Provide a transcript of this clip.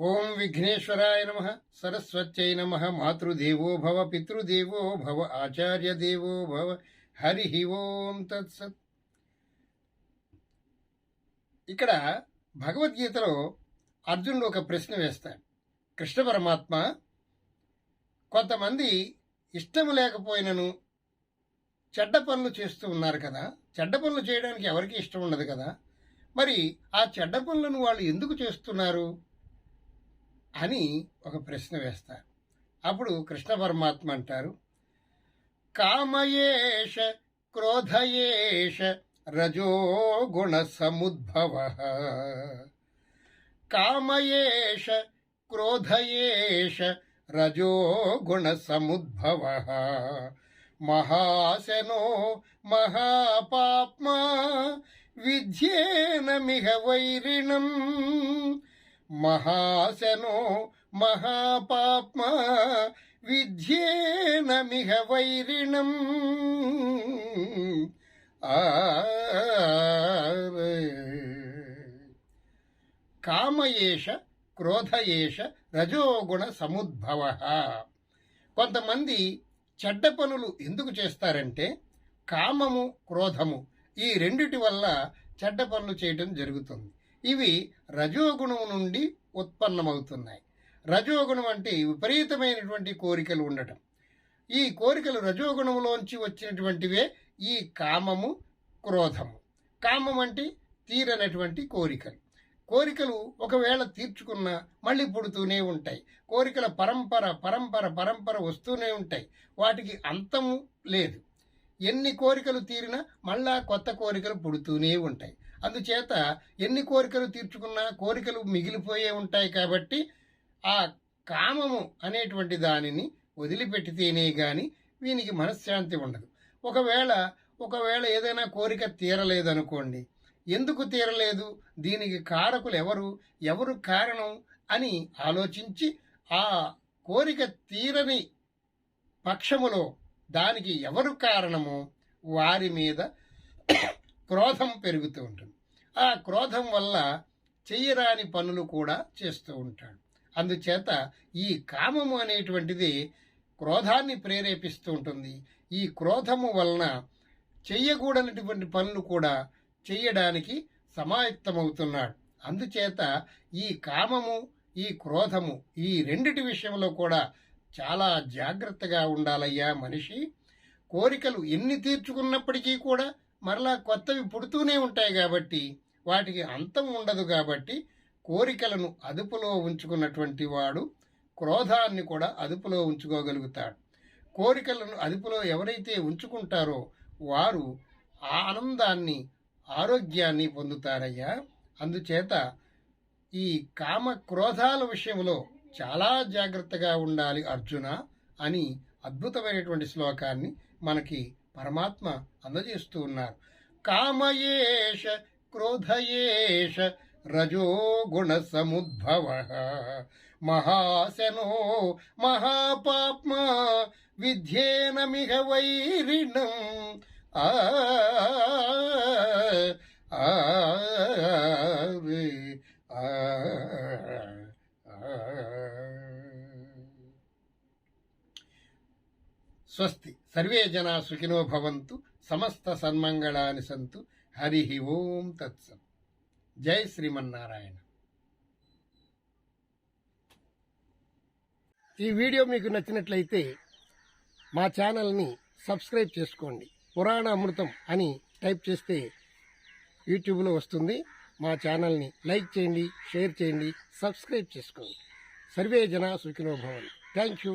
ఓం విఘ్నేశ్వరాయ నమ. సరస్వత్యై నమ. మాతృదేవో భవ పితృదేవో భవ ఆచార్య దేవో భవ. హరి ఓం తత్సత్ ఇక్కడ భగవద్గీతలో అర్జునుడు ఒక ప్రశ్న వేస్తాడు. కృష్ణ పరమాత్మ కొంతమంది ఇష్టం లేకపోయినను చెడ్డ పనులు చేస్తూ ఉన్నారు కదా. చెడ్డ పనులు చేయడానికి ఎవరికి ఇష్టం ఉండదు కదా. మరి ఆ చెడ్డ పనులను వాళ్ళు ఎందుకు చేస్తున్నారు? అని ఒక ప్రశ్న వేస్తారు అప్పుడు కృష్ణ పరమాత్మ అంటారు కామయేష క్రోధయేష రజోగుణ సముద్భవ. కామయేష క్రోధయేష రజోగుణ సముద్భవ. మహాశనో మహాపాప్మా విద్యేనమిహ వైరిణం మహాశనో మహాపాప్మా విద్యేనమిహ వైరిణం. ఆ కామయేష క్రోధయేష రజోగుణ సముద్భవ. కొంతమంది చెడ్డ పనులు ఎందుకు చేస్తారంటే కామము క్రోధము ఈ రెండిటి వల్ల చెడ్డ పనులు చేయడం జరుగుతుంది. ఇవి రజోగుణం నుండి ఉత్పన్నమవుతున్నాయి. రజోగుణం అంటే విపరీతమైనటువంటి కోరికలు ఉండటం. ఈ కోరికలు రజోగుణములోంచి వచ్చినటువంటివే ఈ కామము క్రోధము. కామం అంటే తీరనటువంటి కోరికలు. కోరికలు ఒకవేళ తీర్చుకున్నా మళ్ళీ పుడుతూనే ఉంటాయి. కోరికల పరంపర పరంపర పరంపర వస్తూనే ఉంటాయి. వాటికి అంతము లేదు. ఎన్ని కోరికలు తీరినా మళ్ళా కొత్త కోరికలు పుడుతూనే ఉంటాయి. అందుచేత ఎన్ని కోరికలు తీర్చుకున్నా కోరికలు మిగిలిపోయే ఉంటాయి కాబట్టి ఆ కామము అనేటువంటి దానిని వదిలిపెట్టితేనే గాని వీనికి మనశ్శాంతి ఉండదు. ఒకవేళ ఒకవేళ ఏదైనా కోరిక తీరలేదనుకోండి ఎందుకు తీరలేదు? దీనికి కారకులు ఎవరు ఎవరు కారణం? అని ఆలోచించి ఆ కోరిక తీరని పక్షములో దానికి ఎవరు కారణమో? వారి మీద క్రోధం పెరుగుతూ ఉంటుంది. ఆ క్రోధం వల్ల చెయ్యరాని పనులు కూడా చేస్తూ ఉంటాడు. అందుచేత ఈ కామము అనేటువంటిది క్రోధాన్ని ప్రేరేపిస్తూ ఉంటుంది. ఈ క్రోధము వలన చెయ్యకూడనటువంటి పనులు కూడా చెయ్యడానికి సమాయత్తమవుతున్నాడు. అందుచేత ఈ కామము ఈ క్రోధము ఈ రెండిటి విషయంలో కూడా చాలా జాగ్రత్తగా ఉండాలయ్యా మనిషి. కోరికలు ఎన్ని తీర్చుకున్నప్పటికీ కూడా మరలా కొత్తవి పుడుతూనే ఉంటాయి కాబట్టి వాటికి అంతం ఉండదు కాబట్టి కోరికలను అదుపులో ఉంచుకున్నటువంటి వాడు క్రోధాన్ని కూడా అదుపులో ఉంచుకోగలుగుతాడు. కోరికలను అదుపులో ఎవరైతే ఉంచుకుంటారో వారు ఆనందాన్ని ఆరోగ్యాన్ని పొందుతారయ్యా. అందుచేత ఈ కామ క్రోధాల విషయంలో చాలా జాగ్రత్తగా ఉండాలి అర్జున అని అద్భుతమైనటువంటి శ్లోకాన్ని మనకి పరమాత్మ అందజేస్తూ ఉన్నారు. కామయేష క్రోధయేష రజోగుణ సముద్భవ. మహాశనో మహాపాప్మ విద్యేనమిహ వైరిణం. ఆ స్వస్తి. సర్వే జనా సుఖినో భవంతు సమస్త సన్మంగళాని సంతు. హరి ఓం తత్సం జై శ్రీమన్నారాయణ. ఈ వీడియో మీకు నచ్చినట్లయితే మా ఛానల్ని సబ్స్క్రైబ్ చేసుకోండి. పురాణ అమృతం అని టైప్ చేస్తే యూట్యూబ్లో వస్తుంది. మా ఛానల్ని లైక్ చేయండి షేర్ చేయండి సబ్స్క్రైబ్ చేసుకోండి. సర్వే జన సుఖినో భవన్ థ్యాంక్ యూ.